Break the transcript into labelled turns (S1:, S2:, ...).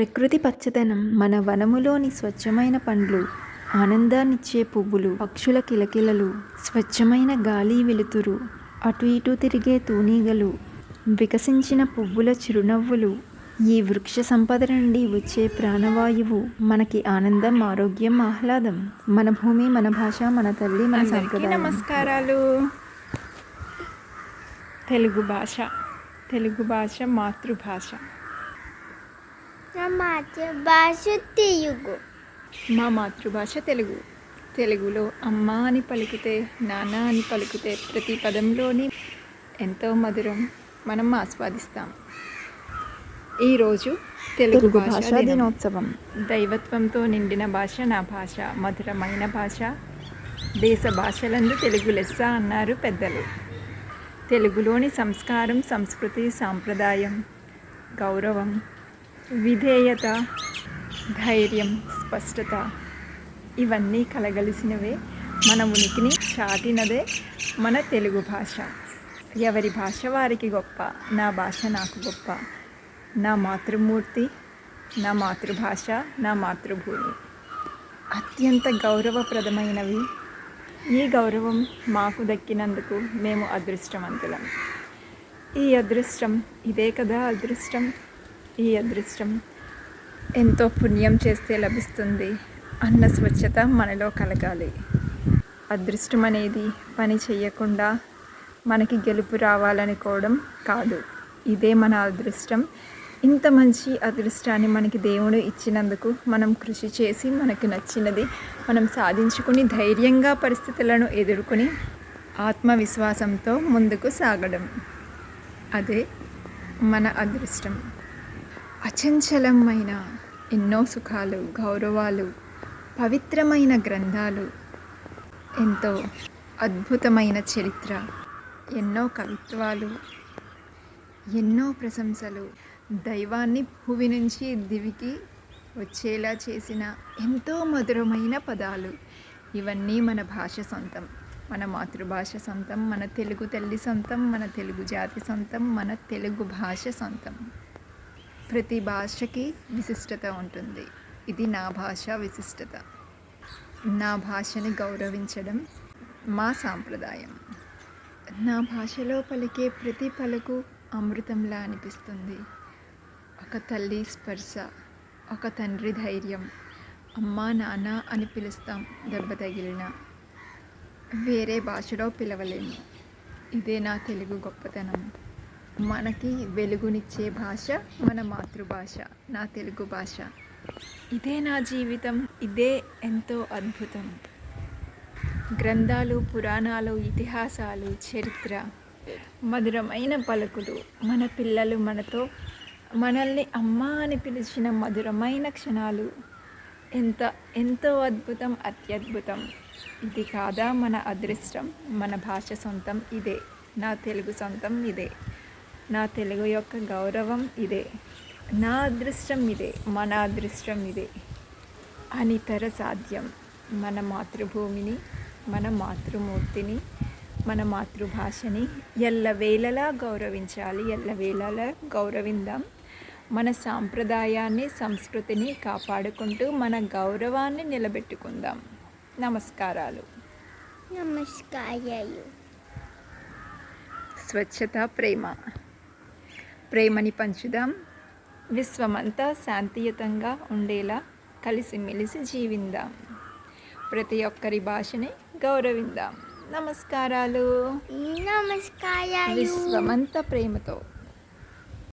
S1: ప్రకృతి పచ్చదనం మన వనములోని స్వచ్ఛమైన పండ్లు ఆనందాన్నిచ్చే పువ్వులు పక్షుల కిలకిలలు స్వచ్ఛమైన గాలి వెలుతురు అటు ఇటు తిరిగే తూనీగలు వికసించిన పువ్వుల చిరునవ్వులు ఈ వృక్ష సంపద నుండి వచ్చే ప్రాణవాయువు మనకి ఆనందం ఆరోగ్యం ఆహ్లాదం. మన భూమి మన భాష మన తల్లి మన సంప్రదాయం.
S2: నమస్కారాలు. తెలుగు భాష తెలుగు భాష మాతృభాష.
S3: నా మాతృభాష తెలుగు.
S2: మా మాతృభాష తెలుగు. తెలుగులో అమ్మ అని పలికితే నాన్న అని పలికితే ప్రతి పదంలోని ఎంతో మధురం మనం ఆస్వాదిస్తాం. ఈరోజు తెలుగు
S1: తెలుగు
S2: భాషా
S1: భాషా
S2: దినం.
S1: దినోత్సవం.
S2: దైవత్వంతో నిండిన భాష నా భాష మధురమైన భాష. దేశ భాషలందు తెలుగు లెస్స అన్నారు పెద్దలు. తెలుగులోని సంస్కారం సంస్కృతి సాంప్రదాయం గౌరవం విధేయత ధైర్యం స్పష్టత ఇవన్నీ కలగలిసినవే మన ఉనికిని చాటినదే మన తెలుగు భాష. ఎవరి భాష వారికి గొప్ప నా భాష నాకు గొప్ప. నా మాతృమూర్తి నా మాతృభాష నా మాతృభూమి. అత్యంత గౌరవప్రదమైనవి. ఈ గౌరవం మాకు దక్కినందుకు మేము అదృష్టవంతులం. ఈ అదృష్టం ఇదే కదా అదృష్టం. ఈ అదృష్టం ఎంతో పుణ్యం చేస్తే లభిస్తుంది అన్న స్వచ్ఛత మనలో కలగాలి. అదృష్టం అనేది పని చేయకుండా మనకి గెలుపు రావాలనుకోవడం కాదు. ఇదే మన అదృష్టం ఇంత మంచి అదృష్టాన్ని మనకి దేవుడు ఇచ్చినందుకు మనం కృషి చేసి మనకు నచ్చినది మనం సాధించుకుని ధైర్యంగా పరిస్థితులను ఎదుర్కొని ఆత్మవిశ్వాసంతో ముందుకు సాగడం. అదే మన అదృష్టం అచంచలమైన ఎన్నో సుఖాలు గౌరవాలు పవిత్రమైన గ్రంథాలు ఎంతో అద్భుతమైన చరిత్ర ఎన్నో కవిత్వాలు ఎన్నో ప్రశంసలు. దైవాన్ని భూమి నుంచి దివికి వచ్చేలా చేసిన ఎంతో మధురమైన పదాలు. ఇవన్నీ మన భాష సొంతం మన మాతృభాష సొంతం మన తెలుగు తల్లి సొంతం మన తెలుగు జాతి సొంతం మన తెలుగు భాష సొంతం. ప్రతి భాషకి విశిష్టత ఉంటుంది. ఇది నా భాష విశిష్టత. నా భాషని గౌరవించడం మా సాంప్రదాయం. నా భాషలో పలికే ప్రతి పలుకు అమృతంలా అనిపిస్తుంది. ఒక తల్లి స్పర్శ ఒక తండ్రి ధైర్యం అమ్మ నాన్న అని పిలుస్తాం దెబ్బ తగిలిన. వేరే భాషలో పిలవలేము. ఇదే నా తెలుగు గొప్పతనం. మనకి వెలుగునిచ్చే భాష మన మాతృభాష నా తెలుగు భాష. ఇదే నా జీవితం ఇదే ఎంతో అద్భుతం. గ్రంథాలు పురాణాలు ఇతిహాసాలు చరిత్ర మధురమైన పలుకులు. మన పిల్లలు మనతో మనల్ని అమ్మ అని పిలిచిన మధురమైన క్షణాలు. ఎంత ఎంతో అద్భుతం అత్యద్భుతం. ఇది కాదా మన అదృష్టం? మన భాష సొంతం ఇదే నా తెలుగు సొంతం ఇదే. నా తెలుగు యొక్క గౌరవం ఇదే. నా అదృష్టం ఇదే మన అదృష్టం ఇదే. అనితర సాధ్యం మన మాతృభూమిని మన మాతృమూర్తిని మన మాతృభాషని ఎల్లవేళలా గౌరవించాలి ఎల్లవేళలా గౌరవిందాం. మన సాంప్రదాయాన్ని సంస్కృతిని కాపాడుకుంటూ మన గౌరవాన్ని నిలబెట్టుకుందాం. నమస్కారాలు.
S3: నమస్కారాలు.
S2: స్వచ్ఛత ప్రేమ. ప్రేమని పంచుదాం. విశ్వమంతా శాంతియుతంగా ఉండేలా కలిసిమెలిసి జీవిందాం. ప్రతి ఒక్కరి భాషని గౌరవిందాం. నమస్కారాలు.
S3: నమస్కారాలు.
S2: విశ్వమంతా ప్రేమతో.